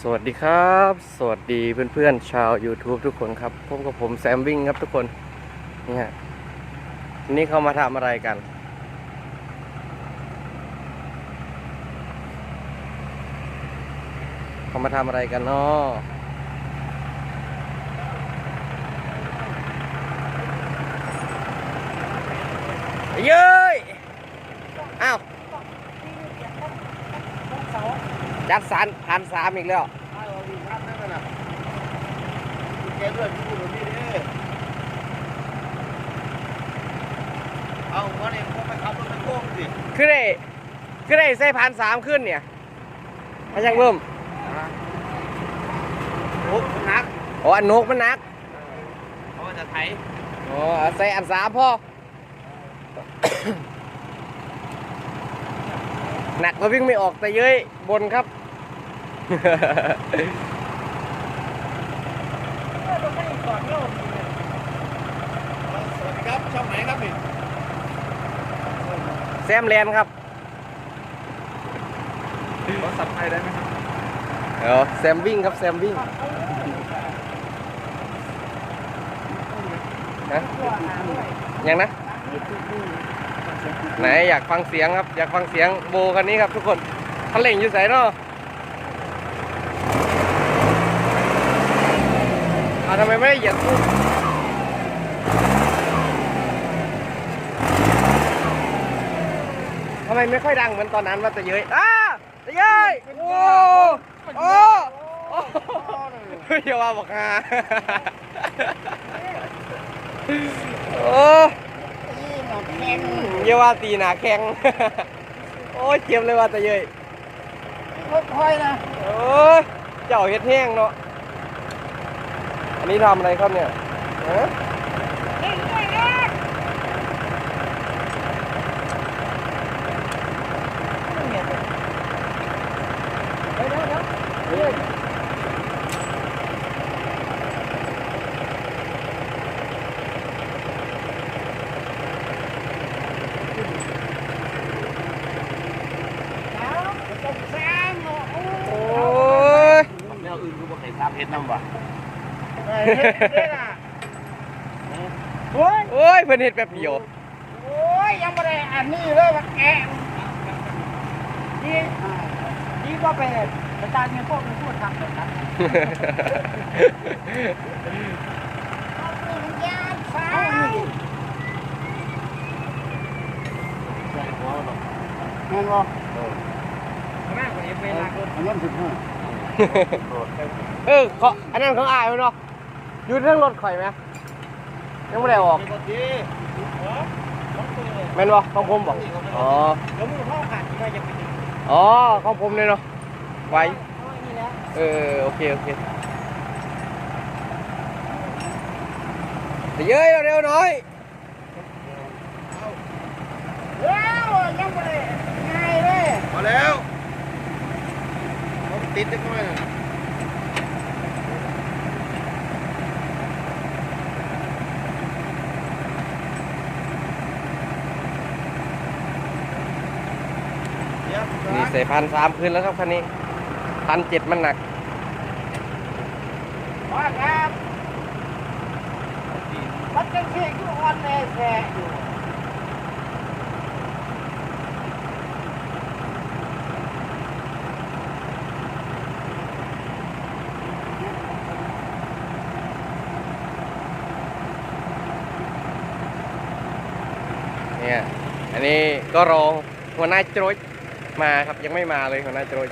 สวัสดีครับ สวัสดีเพื่อนๆชาว YouTube ทุกคนครับพบกับผมแซมวิ่งครับทุกคนนี่ฮะนี่เขามาทำอะไรกัน เขามาทำอะไรกันเนาะเย้ยอ้าว จัดสารพันสามอีกแล้วเอาวันนี้ผมไปขับรถไปโค้งสิคือได้คือได้ใส่พันสามขึ้นเนี่ยมาจากเบิ่มโอ้นักอ๋ออันนกมันหนักเขาจะไถอ๋อใส่อันสามพ่อ หนักก็วิ่งไม่ออกแต่เย้ยบนครับสวัสดีครับช่องไหนครับนี่แซมแลนด์ครับขอสับไทยได้ไหมครับเออแซมวิ่งครับแซมวิ่งนะยังนะ ไหนอยากฟังเสียงครับ อยากฟังเสียงโบคันนี้ครับทุกคนคันเร่งอยู่ใส่เนาะอ่าทำไมไม่ได้เหยียบคู่ทำไมไม่ค่อยดังเหมือนตอนนั้นว่าตะเย้ยอ้าตะเย้ยโอ้โอ้โอ้ยว่าบอกฮาโอ้ เยาว่าตีหนาแข็ง โอ้ยเจ็บเลยว่าแต่เยยค่อยนะโอ้ยเจ้าเฮ็ดแห้งเนาะ อันนี้ทำอะไรครับเนี่ยฮะโอ้ย แนวอื่นกูบอกให้ทราบเฮ็ดน้ำวะ โอ้ยโอ้ยเพิ่นเฮ็ดแบบเดียวโอ้ยยังไม่ได้อันนี้เลยว่าแกะดีดีก็ไปอาจารย์เนี่ยพวกมันพูดทำแบบนั้นเอาปืนยานฟ้าแม่นบ่มากกว่านี้เวลาอันนั้นถึงห้า เออเขาอันนั้นเของอายมันเนาะ อยู่เรื่องรถข่อยไหมยังไม่ได้ออกปกติแม่นบ่ของผมบอกอ๋อแล้วมือพ่อขาดที่ว่าจะเป็นอ๋อของผมเลยเนาะไว้นี่แล้วเออโอเคโอเคเย้ยเร็วๆหน่อยแล้วยังไม่ได้ง่ายเลยมาแล้วผมติดได้ไหม นี่ใส่พันสามคืนแล้วครับคันนี้พันเจ็ดมันหนักว่าครับมันจะเพียงทุกวันแน่แท้อยู่เนี่ยอันนี้ก็รอหัวหน้าโจรย มาครับยังไม่มาเลยหัวหน้าโจรย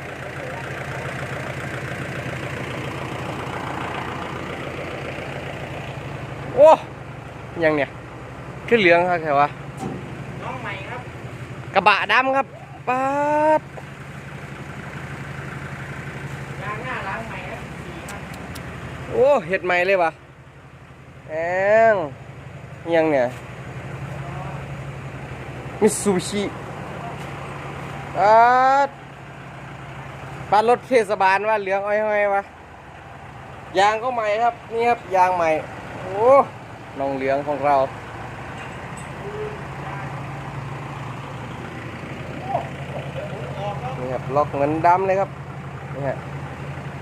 โอ้ยังเนี่ยขึ้นเหลืองครับแค่วะน้องใหม่ครับ กระบะดำครับป๊าดยางหน้าล้างใหม่ครับสีครับโอ้เห็ดใหม่เลยวะแองยังเนี่ยมิซูบิชิ ป๊านรถเทศบาลว่าเหลืองอ้อยๆวะยางก็ใหม่ครับ นี่ครับยางใหม่ โอ้น้องเหลืองของเรานี่ครับล็อกเหมือนดำเลยครับนี่ฮะ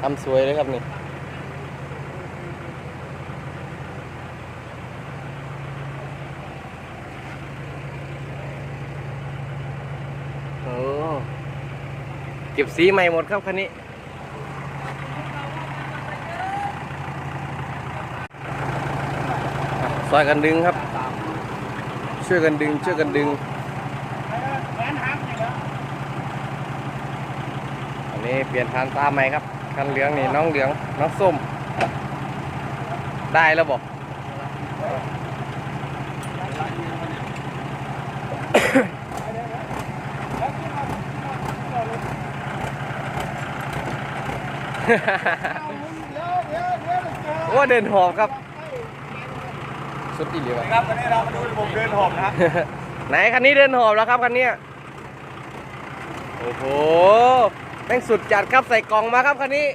ทำสวยเลยครับนี่ เก็บสีใหม่หมดครับคันนี้ ซอยกันดึงครับ ช่วยกันดึง ช่วยกันดึงออันนี้เปลี่ยนทานตาใหม่ครับคันเหลืองนี่น้องเหลืองน้องส้ม ได้แล้วบอก เอามึงเดี๋ยวเดี๋ยวเดี๋ยวเจอโอ้เดินหอบครับ สุดอีหลีวะครับวันนี้เรามาดูระบบเดินหอบนะไหนคันนี้เดินหอบแล้วครับคันเนี้ยโอ้โหแม่งสุดจัดครับใส่กล่องมาครับคันนี้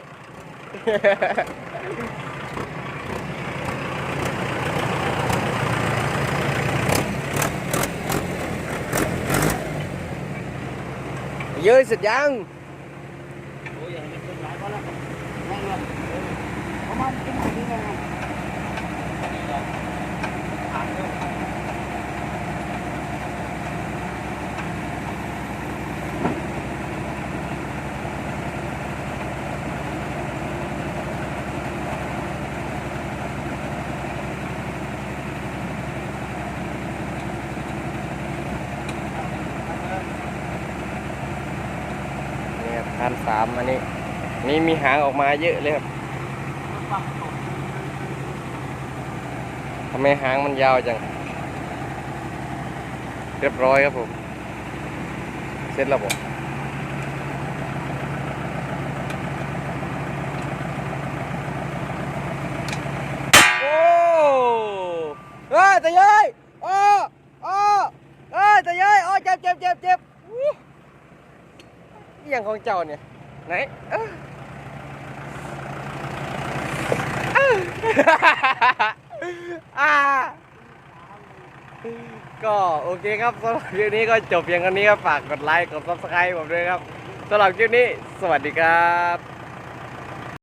เยอะสุดยัง โอ้ยอย่างนี้เป็นหลายคนแล้วแม่งเลย เอามากินอันนี้ไง นี่ครับพัน สามอันนี้นี่มีหางออกมาเยอะเลยครับทำไมหางมันยาวจัง เรียบร้อยครับผม เสร็จแล้วผมโอ้เฮ้ยตะเย้ยโอ้โอ้เฮ้ยตะเย้ยโอ้เจ็บเจ็บเจ็บเจ็บอู้อหย่างของเจ้าเนี่ย ไหนก็โอเคครับสำหรับคลิปนี้ก็จบเพียงเท่านี้ครับฝากกดไลค์กด subscribe ผมด้วยครับสำหรับคลิปนี้ สวัสดีครับ